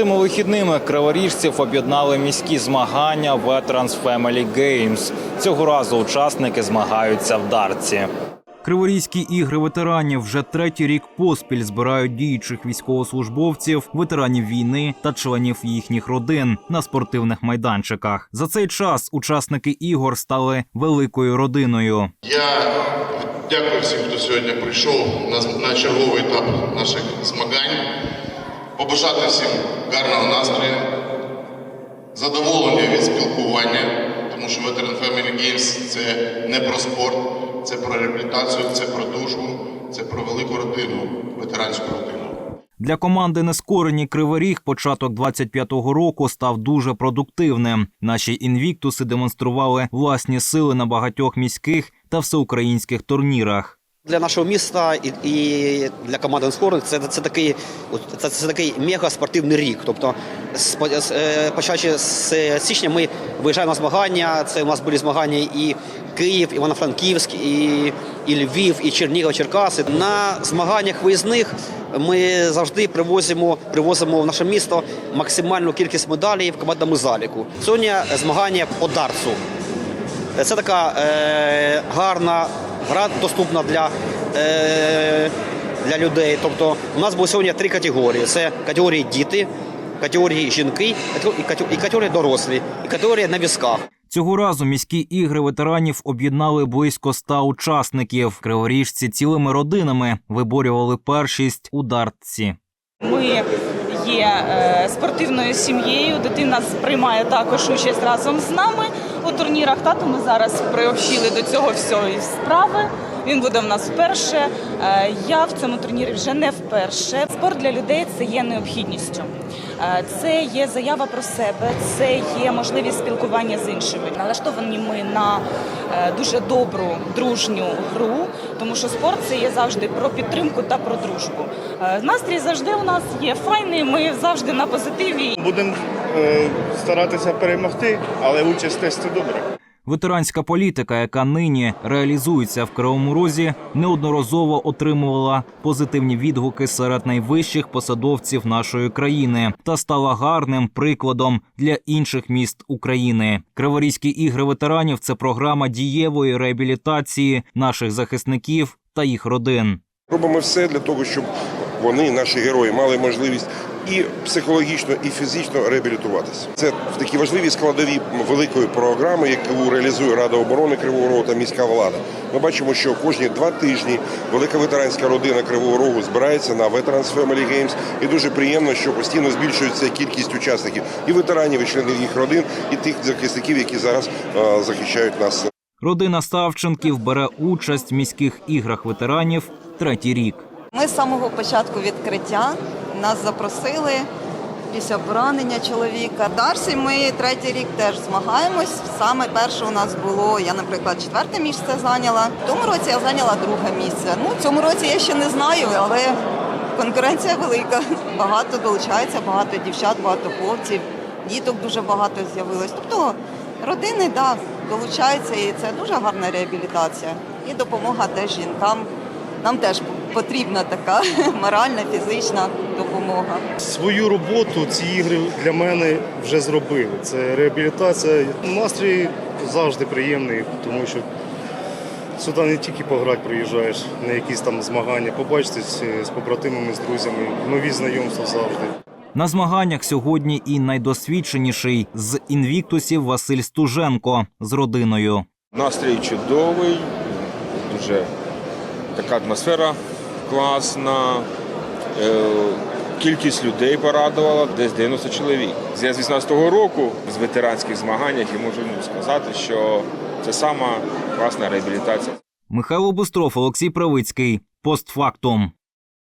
Цими вихідними криворіжців об'єднали міські змагання Veterans Family Games. Цього разу учасники змагаються в дартсі. Криворізькі ігри ветеранів вже третій рік поспіль збирають діючих військовослужбовців, ветеранів війни та членів їхніх родин на спортивних майданчиках. За цей час учасники ігор стали великою родиною. Я дякую всім, хто сьогодні прийшов на, на черговий етап наших змагань. Побажати всім гарного настрою, задоволення від спілкування, тому що Veteran Family Games це не про спорт, це про реабілітацію, це про дружбу, це про велику родину, ветеранську родину. Для команди Нескорені Кривий Ріг початок 25-го року став дуже продуктивним. Наші інвіктуси демонстрували власні сили на багатьох міських та всеукраїнських турнірах. Для нашого міста і, для команди «Нескорен» це, це такий це, це такий мега спортивний рік. Тобто, з, з, е, з січня, ми виїжджаємо на змагання. Це у нас були змагання і Київ, Івано-Франківськ, і, і Львів, і Чернігів, Черкаси. На змаганнях виїзних ми завжди привозимо, привозимо в наше місто максимальну кількість медалей в командному заліку. Сьогодні змагання по дартсу. Це така е, гарна гра, доступна для, е, для людей. Тобто у нас було сьогодні три категорії: це категорії діти, категорії жінки і категорії- і категорії дорослі, і категорія на візках. Цього разу міські ігри ветеранів об'єднали близько ста учасників. Криворіжці цілими родинами виборювали першість у дартсі. Ми є е, спортивною сім'єю. Дитина приймає також участь разом з нами у турнірах. Тато ми зараз приобщили до цього всього справи. Він буде в нас вперше. Е, Я в цьому турнірі вже не вперше. Спорт для людей це є необхідністю. Е, Це є заява про себе, це є можливість спілкування з іншими. Налаштовані ми на е, дуже добру дружню гру, тому що спорт це є завжди про підтримку та про дружбу. Настрій завжди у нас є файний. Ми завжди на позитиві. Будемо старатися перемогти, але участь це добре. Ветеранська політика, яка нині реалізується в Кривому Розі, неодноразово отримувала позитивні відгуки серед найвищих посадовців нашої країни та стала гарним прикладом для інших міст України. Криворізькі ігри ветеранів це програма дієвої реабілітації наших захисників та їх родин. Робимо все для того, щоб вони, наші герої, мали можливість і психологічно, і фізично реабілітуватися. Це такі важливі складові великої програми, яку реалізує Рада оборони Кривого Рогу та міська влада. Ми бачимо, що кожні два тижні велика ветеранська родина Кривого Рогу збирається на Veterans Family Games. І дуже приємно, що постійно збільшується кількість учасників і ветеранів, і членів їх родин, і тих захисників, які зараз е, захищають нас Родина Ставченків бере участь в міських іграх ветеранів третій рік. Ми з самого початку відкриття нас запросили після поранення чоловіка. Дарсі ми третій рік теж змагаємось. Саме перше у нас було, я, наприклад, четверте місце зайняла. В тому році я зайняла друге місце. Ну, цьому році я ще не знаю, але конкуренція велика. Багато долучається, багато дівчат, багато хлопців, діток дуже багато з'явилось. Тобто родини да, долучаються, і це дуже гарна реабілітація. І допомога теж жінкам. Нам теж потрібна така моральна, фізична допомога. Свою роботу ці ігри для мене вже зробили. Це реабілітація. Настрій завжди приємний, тому що сюди не тільки пограти приїжджаєш на якісь там змагання, побачитись з побратимами, з друзями, нові знайомства завжди. На змаганнях сьогодні і найдосвідченіший з інвіктусів Василь Стуженко з родиною. Настрій чудовий, дуже така атмосфера класна. Е, Кількість людей порадувала, десь 90 чоловік. Я з 18-го року з ветеранських змаганнях і можу сказати, що це сама класна реабілітація. Михайло Бустров, Олексій Правицький. Постфактум.